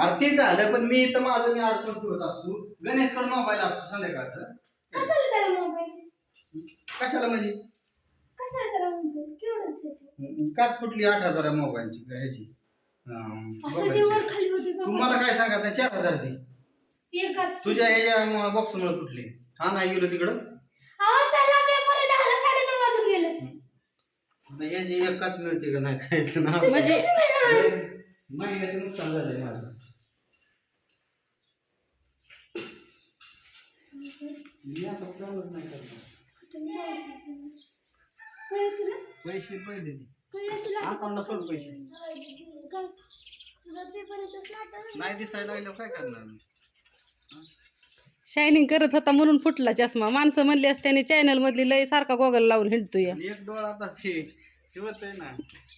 अरे ते झालं पण मी तर माझं मी अडचण ठेवत असतो. गणेशकडे मोबाईल असतो संध्याकाळचं. कशाला त्याला मोबाईल कशाला म्हणजे? कशाला त्याला मोबाईल केवढंच आहे ते? काच फुटली आठ हजार मोबाईलची काय ह्याची. अं, असं ते वर खाली होती का? तुम्हाला काय सांगा त्या चार हजार ती तुझ्या ह्याच्या बॉक्समुळे फुटली. हा नाही गेलो तिकडं. अहो चला पेपर दहाला साडेनऊ वाजून गेले. आता याची एकाच मिळते का नाही ना म्हणजे महिन्याचं नुकसान झालंय माझं. मी आता चालूच नाही करणार. कळलं तुला पैसे पहिले दे. कळलं तुला अकाउंटला सोड पैसे. कळ- तुझा पेपर येतोच ना आता नाही दिसायला लागल्यावर काय करणार मी? शायनिंग करत होता म्हणून फुटला चष्मा. माणसं म्हणली असत्याने चॅनल मधली लय सारखा गोगल लावून हिंडतोय. एक डोळा आता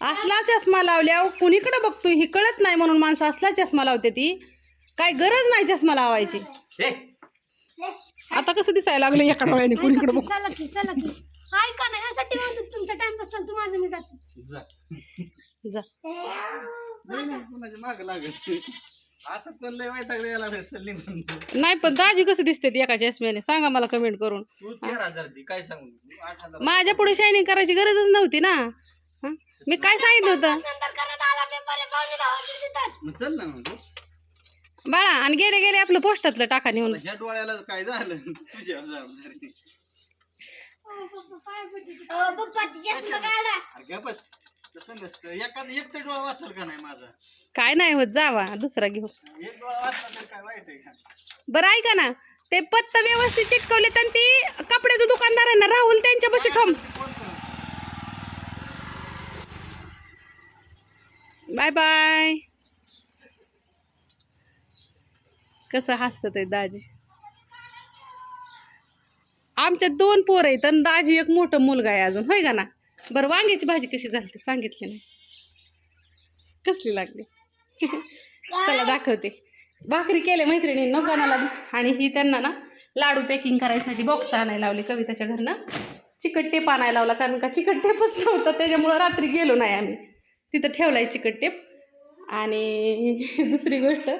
असला चष्मा लावल्या कुणीकडे बघतोय ही कळत नाही म्हणून माणसं असला चष्मा लावते ती. काय गरज नाही चष्मा लावायची. हे. आता कसं दिसायला लागलं एका डोळ्याने कुणीकडे बघ चला की चला की. ऐका ना ह्यासाठी म्हणतो तुमचा टाइमपास चालतो माझं मी जाते. जा. जा. नाही नाही कोणाच्या माग लागत असं पण लय वैतागले याला सल्ली म्हणतो नाही पण दाजी कसं दिसते ती एका चष्म्याने? सांगा मला कमेंट करून. तू चार हजार दे काय सांगू? तू आठ हजार माझ्या पुढे शायनिंग करायची गरजच नव्हती ना. हं? मी काय सांगितलं होतं? नंतर करत आला पेपर आहे पावणे दहा वाजून देतात मग चल ना मग बाळा आणि गेले गेले आपलं पोस्टातलं टाका नेऊन. ह्या डोळ्याला काय झालं? तुझ्या जबाबदारी पप्पा चष्मा काढा. अरे गं बस. तसं नसतं एखाद एक तर डोळा वाचल का नाही माझा? काय नाही होत जावा दुसरा घेऊ. एक डोळा वाचला तर काय वाईट आहे का? बरं ऐका ना. ते पत्ता व्यवस्थित चिटकवले तर ती कपड्याचं दुकानदार आहे ना राहुल त्यांच्यापाशी ठम बाय बाय. कसं हसत ते दाजी. आमच्यात दोन पोर आहेत आणि दाजी एक मोठं मुलगा आहे अजून होय का ना? बरं वांग्याची भाजी कशी झाली ते सांगितली नाही. कसली लागली? चला दाखवते. भाकरी केले मैत्रिणींनो कोणाला आणि ही त्यांना ना लाडू पॅकिंग करायसाठी बॉक्स आणायला लावले कविताच्या घरनं. चिकट टेप आणायला लावला कारण का चिकट टेपच नव्हता त्याच्यामुळं रात्री गेलो नाही आम्ही. तिथं ठेवलाय चिकट टेप आणि दुसरी गोष्ट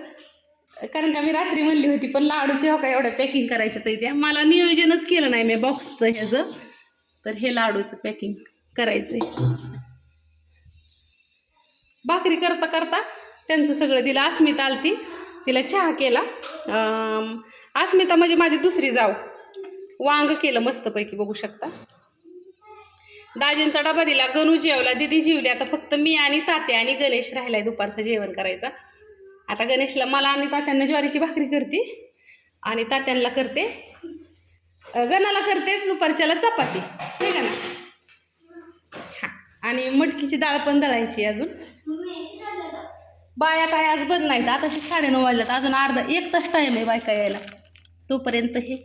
कारण का मी रात्री म्हणली होती पण लाडूची हो का एवढ्या पॅकिंग करायच्या तर त्या मला नियोजनच केलं नाही मी बॉक्सचं ह्याचं. तर हे लाडूचं पॅकिंग करायचं आहे भाकरी करता करता त्यांचं सगळं दिलं. अस्मिता आलती. तिला चहा केला. अस्मिता म्हणजे माझी दुसरी जाव वांग केलं मस्तपैकी बघू शकता. दाजींचा डबा दिला. गणू जेवला. दिदी जेवली. आता फक्त मी आणि तात्या आणि गणेश राहिलाय दुपारचं जेवण करायचा. आता गणेशला मला आणि तात्यांना ज्वारीची भाकरी करते आणि तात्यांना करते. गणाला करते दुपारच्याला चपाती. आणि मटकीची डाळ पण दळायची अजून. बाया काय आज बंद नाहीत. आता साडेनऊ वाजल्यात अजून अर्धा एक तास टाईम आहे बायका यायला. तोपर्यंत हे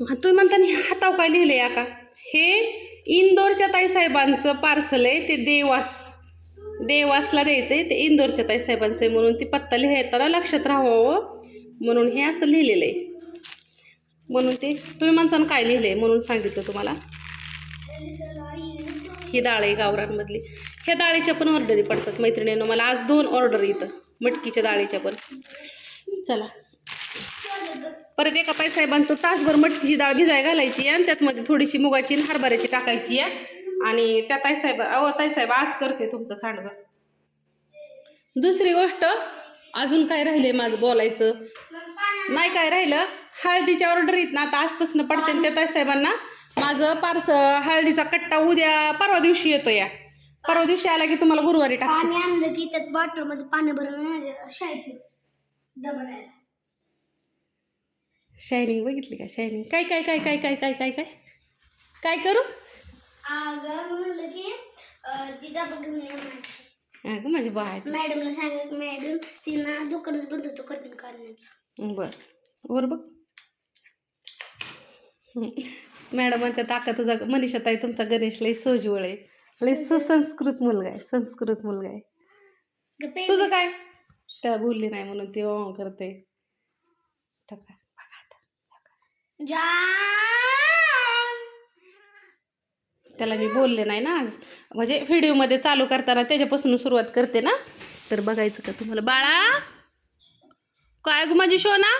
तुम्ही म्हणता हाताव काय लिहिले या का हे इंदोरच्या ताईसाहेबांचं पार्सल आहे ते देवास. देवासला द्यायचं आहे ते इंदोरच्या ताईसाहेबांचं आहे म्हणून ती पत्ता लिहायताना लक्षात राहावं हो. म्हणून हे असं लिहिलेलं आहे. म्हणून ते तुम्ही माणसानं काय लिहिलं आहे म्हणून सांगितलं तुम्हाला. ही डाळ आहे गावरांमधली ह्या डाळीच्या पण ऑर्डरी पडतात मैत्रिणीनं. मला आज दोन ऑर्डर येतं मटकीच्या डाळीच्या पण. चला. परत एका साहेबांचं तासभर मटकीची डाळ भिजाय घालायची आहे आणि त्यातमध्ये थोडीशी मुगाची आणि हरभऱ्याची टाकायची आहे. आणि त्या ताईसाहेब अहो ताईसाहेब आज करते तुमचं सांडगं. दुसरी गोष्ट अजून काय राहिले माझं बोलायचं? नाही काय राहिलं? हळदीच्या ऑर्डर येत ना आता आजपासून पडते आणि त्या ताईसाहेबांना माझं पार्स हळदीचा कट्टा उद्या परवा दिवशी येतो या परवा दिवशी आला की तुम्हाला गुरुवारी टाक पाणी आणलं की त्यात बॉटलमध्ये पाणी भरून शाळेत डबल शायनिंग बघितली का? शायनिंग काय काय काय काय काय काय काय काय? काय करू? अगं म्हणलं की घेऊन ये. अगं माझी बाय. मॅडमला सांगितलं मॅडम तिनं दुकानच बंद होतं कटिंग करण्याचं. बर. वर बघ. मॅडम म्हणते ताका तुझा मनीषा ताई तुमचा गणेश लय सोजवळ आहे. लय सुसंस्कृत मुलगा आहे संस्कृत मुलगा आहे. तुझं काय? त्या बोलली नाही म्हणून ती ओ करते. तर काय, त्याला मी बोलले नाही ना आज. म्हणजे व्हिडिओमध्ये चालू करताना त्याच्यापासून सुरुवात करते ना. तर बघायचं का तुम्हाला. बाळा! काय ग माझी शोना?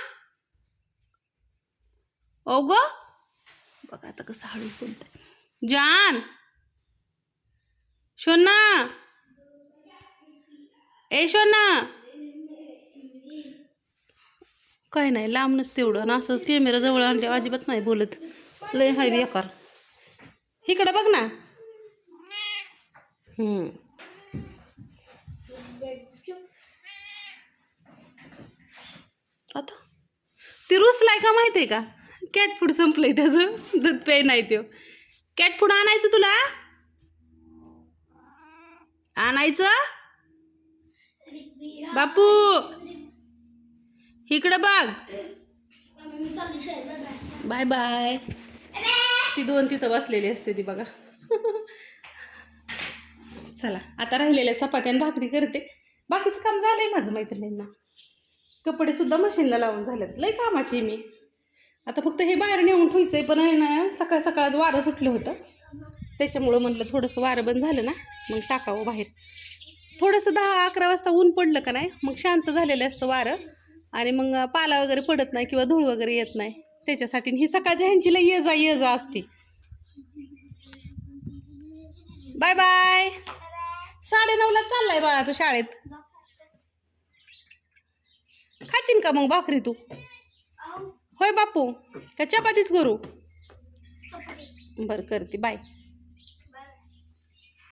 ओ ग बघा आता कसं हळू बोलत जान! शोना ए शोना काय नाही लांबनच तेवढं ना असं कॅमेरा जवळ आणल्या अजिबात नाही बोलत. लय हाय बेकार. इकडं बघ ना. हम्म. आता? ती रुसलाय का माहिती आहे का? कॅट फूड संपलंय त्याचं. दूध पे नाही त्यो. कॅट फूड आणायचं तुला? आणायचं? बापू! इकडं बघ. बाय बाय ती दोन तिथं बसलेली असते ती बघा. चला आता राहिलेल्या चपात्या आणि भाकरी करते. बाकीचं काम झालंय माझं मैत्रिणींना. कपडे सुद्धा मशीनला लावून झालेत. लय कामाची मी. आता फक्त हे बाहेर नेऊन ठेवायचं आहे पण आहे ना सकाळ सकाळच वारं सुटलं होतं. त्याच्यामुळं म्हटलं थोडंसं वारं बंद झालं ना मग टाकावं बाहेर. थोडंसं दहा अकरा वाजता ऊन पडलं का नाही मग शांत झालेलं असतं वारं. आणि मग पाला वगैरे पडत नाही किंवा धूळ वगैरे येत नाही. त्याच्यासाठी ही सकाळच्या ह्यांची लई ये जा ये जा असते. Bye bye. साडेनऊला चाललाय बाळा तू शाळेत. खाचीन का मग भाकरी तू? होय बापू का चपातीच करू बरं करते. बाय.